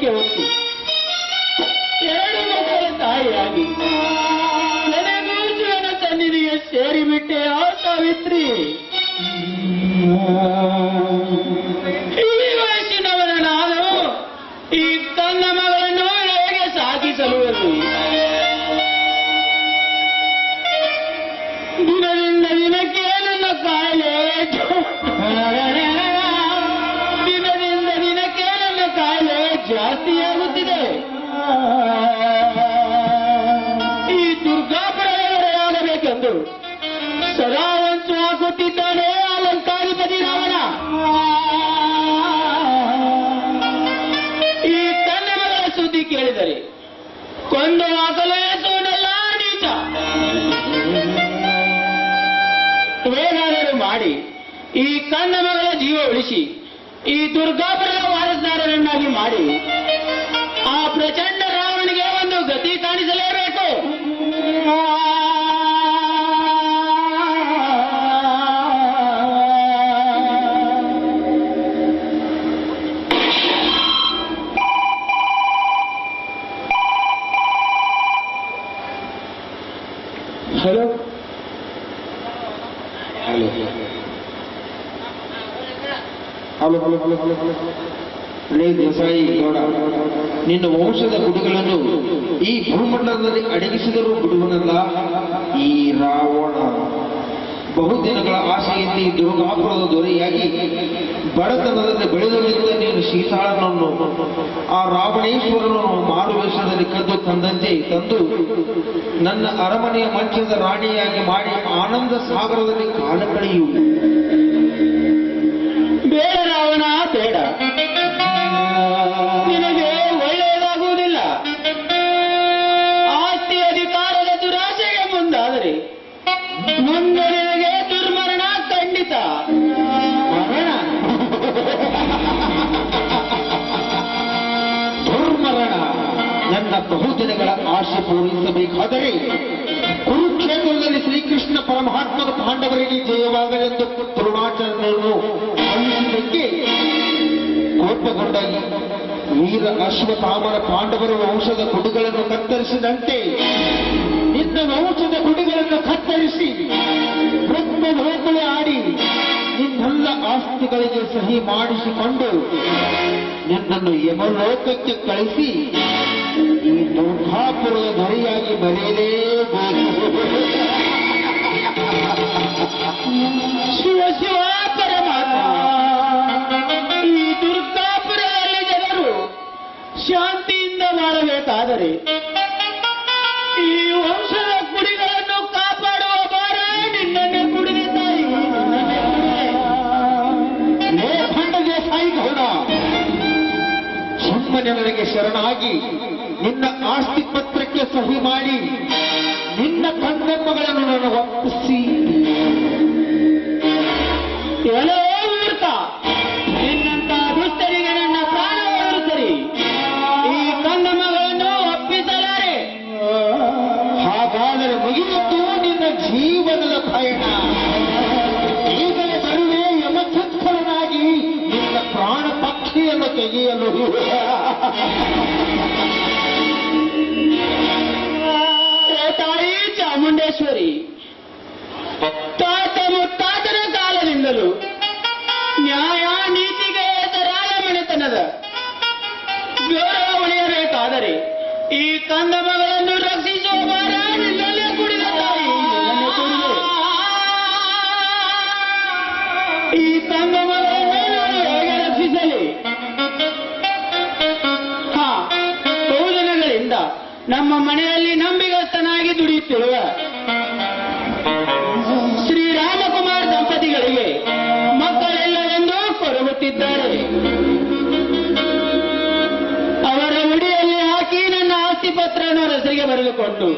ದೇವರಿಗೆ ಅರಿಕೆ ಹೊತ್ತು ಎರಡು ಮಕ್ಕಳ ತಾಯಿಯಾಗಿ ನನಗೂರ್ಜುವನ ಸನ್ನಿಧಿಗೆ ಸೇರಿಬಿಟ್ಟೆ ಆ ಸಾವಿತ್ರಿ ಉಳಿಸಿ ಈ ದುರ್ಗಾಪುರದ ವಾರಸ್ದಾರರನ್ನಾಗಿ ಮಾಡಿ ಆ ಪ್ರಚಂಡ ರಾವಣಿಗೆ ಒಂದು ಗತಿ ಕಾಣಿಸಲೇಬೇಕು. ಗೌಡ. ನಿನ್ನ ವಂಶದ ಗುಡಿಗಳನ್ನು ಈ ಭೂಮಂಡಲದಲ್ಲಿ ಅಡಗಿಸಿದರೂ ಬಿಡುವನಲ್ಲ. ಈ ರಾವಣ ಬಹುದಿನಗಳ ಆಶೆಯಲ್ಲಿ ದುರ್ಗಾಪುರದ ದೊರೆಯಾಗಿ ಬಡತನದಲ್ಲಿ ಬೆಳೆದೊಳಿದ್ದ ನೀನು ಸೀತಾಳನನ್ನು, ಆ ರಾವಣೇಶ್ವರನನ್ನು ಮಾರುವೇಷದಲ್ಲಿ ಕದ್ದು ತಂದಂತೆ ತಂದು ನನ್ನ ಅರಮನೆಯ ಮಂಚದ ರಾಣಿಯಾಗಿ ಮಾಡಿ ಆನಂದ ಸಾಗರದಲ್ಲಿ ಕಾಲ ಕಳೆಯು ನನ್ನ ಬಹುದಿನಗಳ ಆಶೆ ಪೂರೈಸಬೇಕಾದರೆ ಕುರುಕ್ಷೇತ್ರದಲ್ಲಿ ಶ್ರೀಕೃಷ್ಣ ಪರಮಾತ್ಮನ ಪಾಂಡವರಿಗೆ ಜಯವಾಗಲೆಂದು ದ್ರೋಣಾಚಾರ್ಯರನ್ನು ಕಳುಹಿಸಿದ್ದಕ್ಕೆ ಕೋಪಗೊಂಡ ವೀರ ಅಶ್ವತ್ಥಾಮರ ಪಾಂಡವರ ವಂಶದ ಗುಡಿಗಳನ್ನು ಕತ್ತರಿಸಿದಂತೆ ನಿನ್ನ ವಂಶದ ಗುಡಿಗಳನ್ನು ಕತ್ತರಿಸಿ ಬ್ರಹ್ಮ ಲೋಕಳೆ ಆಡಿ ನಿನ್ನೆಲ್ಲ ಆಸ್ತಿಗಳಿಗೆ ಸಹಿ ಮಾಡಿಸಿಕೊಂಡು ನಿನ್ನನ್ನು ಯಮಲೋಕಕ್ಕೆ ಕಳಿಸಿ ಪ್ರಾರ್ಥನೆಯ ಗುರಿಯಾಗಿ ಬರೆಯಲೇಬೇಕು. ಶಿವ ಶಿವ ಪರಮಾತ್ಮ. ಈ ದುರ್ಗಾಪುರದಲ್ಲಿ ಜನರು ಶಾಂತಿಯಿಂದ ಮಾಡಬೇಕಾದರೆ ಈ ವಂಶದ ಗುಡಿಗಳನ್ನು ಕಾಪಾಡುವ ಭಾರ ನಿನ್ನನ್ನೇ ಕುಡಿದ ತಾಯಿ. ನೇಖಂಡಗೆ ಸಾಯಿ ಗೌಡ ಸುಮ್ಮ ಜನರಿಗೆ ಶರಣಾಗಿ. ನಿನ್ನ ಆಸ್ತಿ ಪತ್ರಕ್ಕೆ ಸಹಿ ಮಾಡಿ ನಿನ್ನ ಕಂದಮ್ಮಗಳನ್ನು ನಾನು ಒಪ್ಪಿಸಿ. ಏನೋ ಮೂರ್ಖ ನಿನ್ನಂತ ದುಷ್ಟರಿಗೆ ನನ್ನ ಈ ಹಾಗಾದರೆ ಮುಗಿಯಿತು ನಿನ್ನ ಜೀವನದ ಪಯಣ. ಈಗಲೇ ಬರುವೆ ಯಮಚಕ್ಕರನಾಗಿ ನಿನ್ನ ಪ್ರಾಣ ಪಕ್ಷಿಯನ್ನು ತೆಗೆಯಲು. ಚಾಮುಂಡೇಶ್ವರಿ ತಾತ ಮುತ್ತಾತನ ಕಾಲದಿಂದಲೂ ನ್ಯಾಯ ನೀತಿಗೆ ಹೆಸರಾದ ಮನೆತನದ ಗೌರವ ಉಳಿಯಬೇಕಾದರೆ ಈ ಕಂದಮಗಳನ್ನು ರಕ್ಷಿಸುವ ಭಾರ ನಮ್ಮ ಮನೆಯಲ್ಲಿ ನಂಬಿಗಸ್ತನಾಗಿ ದುಡಿಯುತ್ತಿರುವ ಶ್ರೀರಾಮಕುಮಾರ್ ದಂಪತಿಗಳಿಗೆ ಮಕ್ಕಳೆಲ್ಲವೆಂದು ಕೊರಗುತ್ತಿದ್ದಾರೆ. ಅವರ ಉಡಿಯಲ್ಲಿ ಹಾಕಿ ನನ್ನ ಆಸ್ತಿ ಪತ್ರವನ್ನು ಹೆಸರಿಗೆ ಬರೆದುಕೊಟ್ಟು